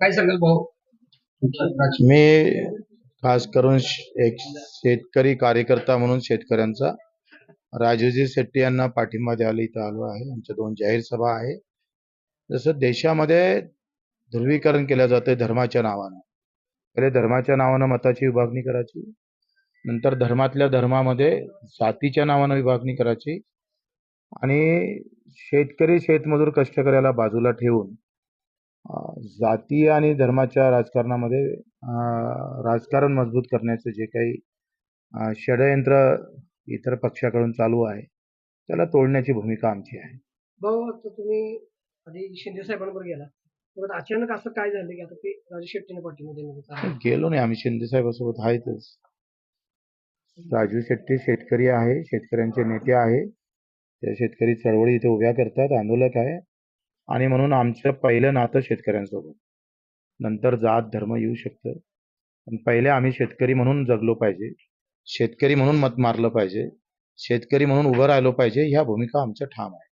काय सांगाल भाऊ? मी खास करून एक शेतकरी कार्यकर्ता म्हणून शेतकऱ्यांचा राजूजी शेट्टी यांना पाठिंबा द्यायला इथं आलो आहे. आमच्या दोन जाहीर सभा आहे. जसं देशामध्ये ध्रुवीकरण केलं जातं धर्माच्या नावानं. पहिले धर्माच्या नावानं मताची विभागणी करायची. नंतर धर्मातल्या धर्मामध्ये जातीच्या नावानं विभागणी करायची. आणि शेतकरी शेतमजूर कष्टकऱ्याला बाजूला ठेवून जाती आणि धर्माच्या राजकारणामध्ये राजकारण मजबूत करण्याचं जे काही षडयंत्र इतर पक्षाकडून चालू आहे त्याला तोडण्याची भूमिका आमची आहे. भाऊ आता तुम्ही आधी शिंदे साहेबांबरोबर गेला अचानक असं काय झालं की आता ते राजू शेट्टीने? गेलो नाही आम्ही. शिंदे साहेबासोबत आहेतच. राजू शेट्टी शेतकरी आहे शेतकऱ्यांचे नेते आहे. त्या शेतकरी चळवळी इथे उभ्या करतात आंदोलक आहे. आणि म्हणून आमचं पहिलं नातं शेतकऱ्यांसोबत. नंतर जात धर्म येऊ शकतं. पण पहिले आम्ही शेतकरी म्हणून जगलो पाहिजे. शेतकरी म्हणून मत मारलं पाहिजे. शेतकरी म्हणून उभं राहिलो पाहिजे. ह्या भूमिका आमच्या ठाम आहे